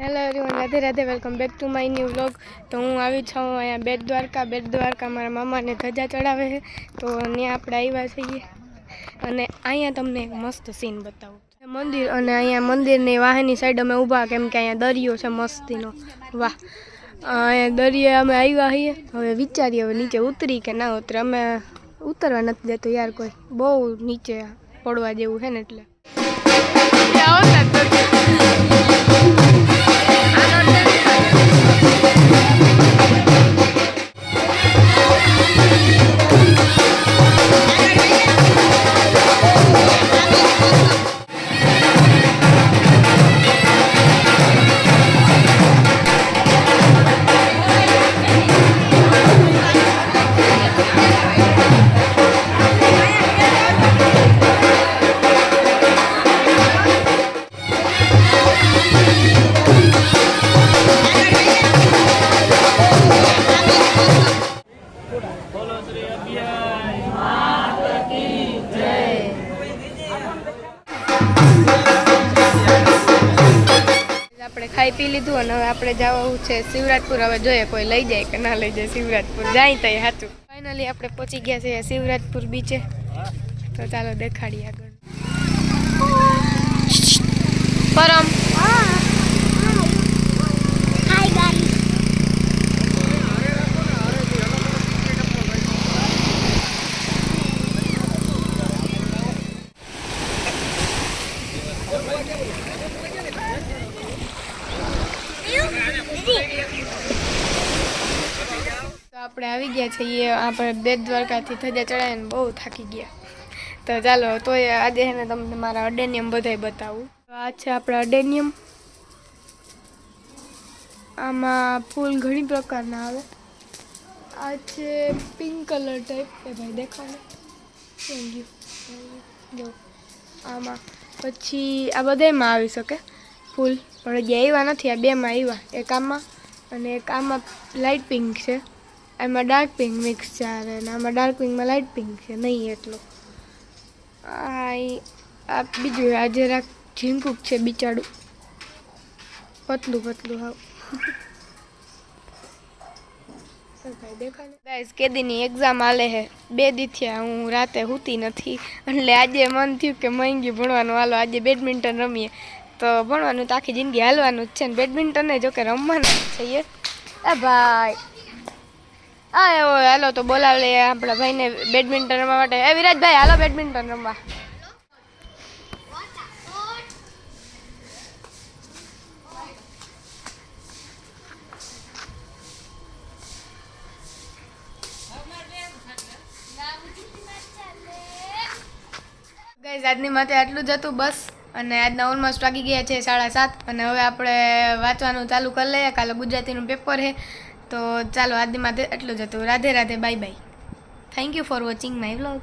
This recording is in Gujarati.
Hello everyone Radhe Radhe welcome back to my new vlog તો હું આવી છું અહીંયા બેટ દ્વારકા. બેટ દ્વારકા મારા મામાને ધજા ચડાવે છે. તો ત્યાં આપણે આવ્યા છીએ. અને અહીંયા તમને એક મસ્ત સીન બતાવું. મંદિર અને અહીંયા મંદિરની વાહની સાઈડ અમે ઊભા, કેમ કે અહીંયા દરિયો છે મસ્તીનો. વાહ. અહીંયા દરિયા અમે આવ્યા છીએ. હવે વિચારીએ, હવે નીચે ઉતરી કે ના ઉતરે. અમે ઉતરવા નથી દેતો યાર કોઈ. બહુ નીચે પડવા જેવું છે ને એટલે. ખાઈ પી લીધું અને હવે આપણે જવું છે શિવરાજપુર. હવે જોઈએ કોઈ લઈ જાય કે ના લઈ જાય શિવરાજપુર. જાય તો હાચું. ફાઇનલી આપણે પહોંચી ગયા છીએ શિવરાજપુર બીચે તો ચાલો દેખાડીએ આગળ. પરમ. તો આપણે આવી ગયા છીએ, આપણે બે દ્વારકાથી ધજા ચડાવીને બહુ થાકી ગયા. તો ચાલો, તોય આજે છે ને તમને મારા અડેનિયમ બધાય બતાવું. તો આ છે આપણા અડેનિયમ. આમાં ફૂલ ઘણી પ્રકારના આવે. આ છે પિંક કલર ટાઈપ એ ભાઈ દેખાડે થેન્ક યુ જો, આમાં પછી આ બધાયમાં આવી શકે. ફૂલ. પણ જે આવ્યા નથી, આ બેમાં આવ્યા. એક આમાં અને એક આમાં લાઇટ પિંક છે. એમાં ડાર્ક પિંક મિક્સ છે અને આમાં ડાર્ક પિંકમાં લાઇટ પિંક છે, નહીં એટલો. આ બીજું આ જરાક ઝીંકુક છે બિચાડું. પતલું પતલું હાવ. ગાઈસ કેદીની એક્ઝામ આલે હે. બે દી થયા, હું રાતે સૂતી નથી. એટલે આજે મન થયું કે મહેંગી ભણવાનું. હાલો, આજે બેડમિન્ટન રમીએ. તો ભણવાનું તો આખી જિંદગી હાલવાનું જ છે ને. બેડમિન્ટન જોકે રમવાનું છે એ ભાઈ. હા એવો હાલો તો બોલાવ લે આપણા ભાઈને બેડમિન્ટન રમવા માટે. એ વિરાજભાઈ, હાલો બેડમિન્ટન રમવા. ગાઈઝ આજની માટે આટલું જ હતું બસ, અને આજના ઓલમોસ્ટ વાગી ગયા છે સાડા સાત, અને હવે આપણે વાંચવાનું ચાલુ કરી લઈએ, કાલે ગુજરાતીનું પેપર છે. તો ચાલો આજની માટે એટલું જ હતું. Radhe Radhe, bye bye. Thank you for watching my vlog